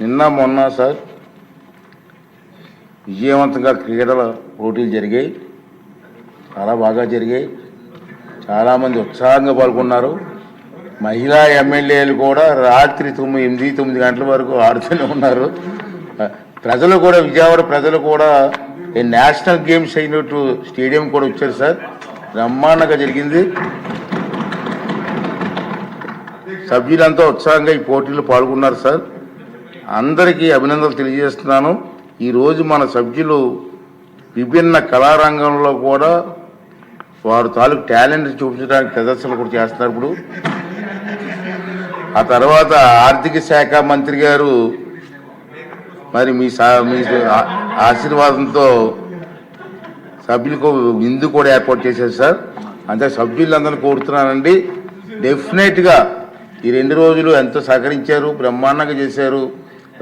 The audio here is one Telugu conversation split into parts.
నిన్న మొన్న సార్ విజయవంతంగా క్రీడల పోటీలు జరిగాయి. చాలా బాగా జరిగాయి. చాలామంది ఉత్సాహంగా పాల్గొన్నారు. మహిళా ఎమ్మెల్యేలు కూడా రాత్రి తొమ్మిది ఎనిమిది తొమ్మిది గంటల వరకు ఆడుతూనే ఉన్నారు. ప్రజలు కూడా విజయవాడ ప్రజలు కూడా ఈ నేషనల్ గేమ్స్ అయినట్టు స్టేడియం కూడా వచ్చారు సార్. బ్రహ్మాండంగా జరిగింది. సభ్యులంతా ఉత్సాహంగా ఈ పోటీలో పాల్గొన్నారు సార్. అందరికీ అభినందనలు తెలియజేస్తున్నాను. ఈరోజు మన సభ్యులు విభిన్న కళారంగంలో కూడా వారు తాలూకు టాలెంట్ చూపించడానికి ప్రదర్శనలు కూడా చేస్తున్నారు ఇప్పుడు. ఆ తర్వాత ఆర్థిక శాఖ మంత్రి గారు మరి మీ మీ ఆశీర్వాదంతో సభ్యులకు విందు కూడా ఏర్పాటు చేశారు సార్. అంతే సభ్యులందరినీ కోరుతున్నానండి. డెఫినెట్గా ఈ రెండు రోజులు ఎంతో సహకరించారు బ్రహ్మాండంగా చేశారు.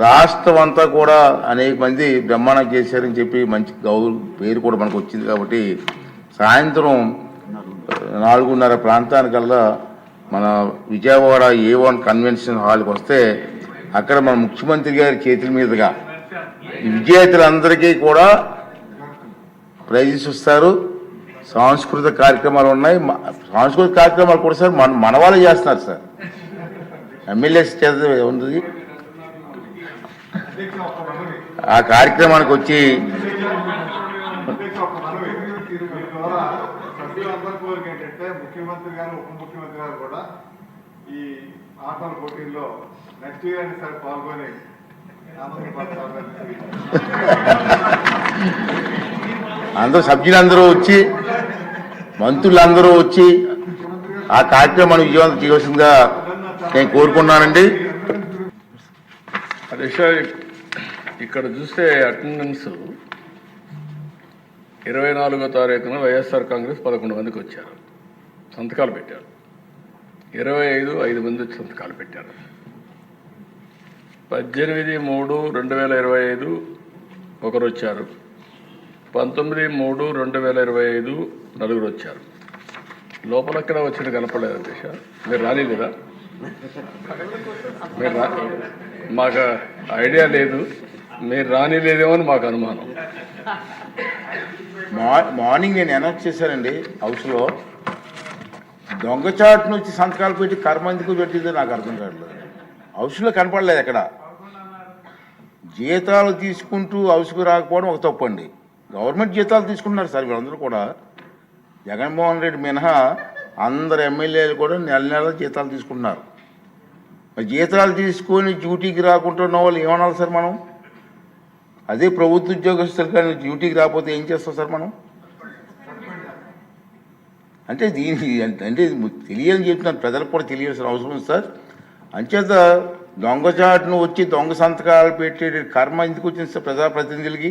రాష్ట్రం అంతా కూడా అనేక మంది బ్రహ్మాండం చేశారని చెప్పి మంచి గౌరవ పేరు కూడా మనకు వచ్చింది కాబట్టి సాయంత్రం నాలుగున్నర ప్రాంతానికల్లా మన విజయవాడ ఏ వన్ కన్వెన్షన్ హాల్కి వస్తే అక్కడ మన ముఖ్యమంత్రి గారి చేతుల మీదుగా విజేతలందరికీ కూడా ప్రైజెస్ ఇస్తారు. సాంస్కృతిక కార్యక్రమాలు ఉన్నాయి. సాంస్కృతిక కార్యక్రమాలు కూడా సార్ మన మన వాళ్ళు చేస్తున్నారు సార్. ఎమ్మెల్యేస్ చేత ఉంది ఆ కార్యక్రమానికి వచ్చి ఏంటంటే ముఖ్యమంత్రి గారు ఉప ముఖ్యమంత్రి గారు కూడా ఈ ఆటల పోటీల్లో నెక్స్ట్ ఇయర్ అయినా సరే పాల్గొని ఆనందపడతారని అందరూ సభ్యులందరూ వచ్చి మంత్రులందరూ వచ్చి ఆ కార్యక్రమాన్ని విజయవంతం చేయవలసిందిగా నేను కోరుకున్నానండి హరీష్ ఇక్కడ చూస్తే అటెండెన్స్ ఇరవై నాలుగో తారీఖున వైఎస్ఆర్ కాంగ్రెస్ పదకొండు మందికి వచ్చారు. సంతకాలు పెట్టారు. ఇరవై ఐదు ఐదు మంది వచ్చి సంతకాలు పెట్టారు. పద్దెనిమిది మూడు రెండు వేల ఇరవై ఐదు ఒకరు వచ్చారు. పంతొమ్మిది మూడు రెండు వేల ఇరవై ఐదు నలుగురు వచ్చారు. లోపల ఎక్కడ వచ్చిన కనపడలేదు దిశ మీరు రానిలేదా? మీరు రా మాకు ఐడియా లేదు. మీరు రానిలేదేమో అని మాకు అనుమానం. మా- మార్నింగ్ నేను అనౌన్స్ చేశానండి హౌస్లో. దొంగచాటు నుంచి సంతకాలు పెట్టి కర్మ ఎందుకు పెట్టిందో నాకు అర్థం కావట్లేదు. హౌస్లో కనపడలేదు ఎక్కడ. జీతాలు తీసుకుంటూ హౌస్కు రాకపోవడం ఒక తప్పు అండి గవర్నమెంట్ జీతాలు తీసుకుంటున్నారు సార్ వీళ్ళందరూ కూడా. జగన్మోహన్ రెడ్డి మినహా అందరు ఎమ్మెల్యేలు కూడా నెల నెల జీతాలు తీసుకుంటున్నారు. జీతాలు తీసుకొని డ్యూటీకి రాకుండా ఉన్న వాళ్ళు ఏమనాలి సార్ మనం? అదే ప్రభుత్వ ఉద్యోగస్తులు కానీ డ్యూటీకి రాకపోతే ఏం చేస్తాం సార్ మనం? అంటే దీనికి అంటే తెలియని చెప్తున్నాను ప్రజలకు కూడా తెలియాల్సిన అవసరం ఉంది సార్. అంచేత దొంగచాటును వచ్చి దొంగ సంతకాలు పెట్టే కర్మ ఎందుకు వచ్చింది సార్ ప్రజాప్రతినిధులకి?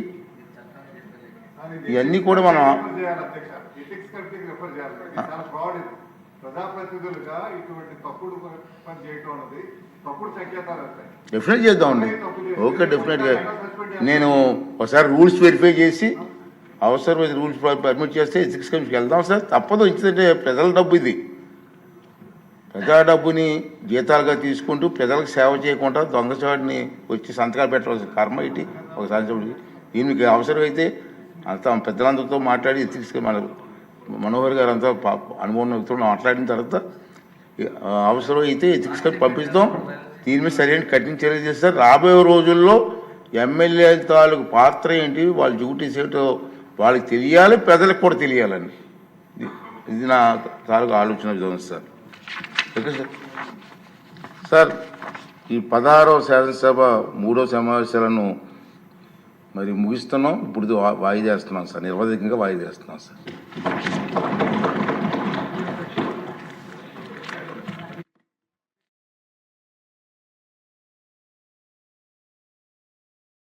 ఇవన్నీ కూడా మనం ప్రజాప్రతినిధులుగా ఇటువంటి తప్పుడు పని చేయటం అన్నది తప్పుడు డెఫినెట్ చేద్దామండి. ఓకే డెఫినెట్గా నేను ఒకసారి రూల్స్ వెరిఫై చేసి అవసరమైన రూల్స్ పర్మిట్ చేస్తే ఎథిక్స్ కమిషన్కి వెళ్దాం సార్. తప్పదు ఇచ్చిందంటే ప్రజల డబ్బు ఇది. ప్రజా డబ్బుని జీతాలుగా తీసుకుంటూ ప్రజలకు సేవ చేయకుండా దొంగచాటుని వచ్చి సంతకాలు పెట్టవలసిన కర్మ ఇటు ఒకసారి చూడండి దీనికి అవసరమైతే అంతా పెద్దలందరితో మాట్లాడి ఎథిక్స్ మన మనోహర్ గారు అంతా పా- అనుభవం వ్యక్తులు మాట్లాడిన తర్వాత అవసరమైతే తీసుకొని పంపిస్తాం దీని మీద సరైన కఠిన చర్యలు చేస్తారు. రాబోయే రోజుల్లో ఎమ్మెల్యే తాలూకు పాత్ర ఏంటి వాళ్ళ డ్యూటీస్ ఏమిటో వాళ్ళకి తెలియాలి ప్రజలకు కూడా తెలియాలండి ఇది ఇది నా తాలూకు ఆలోచన విధానం సార్. Okay sir. సార్ ఈ పదహారవ శాసనసభ మూడో సమావేశాలను మరి ముగిస్తున్నాం. ఇప్పుడు వా- సార్. నిర్వధికంగా వాయిదేస్తున్నాం సార్.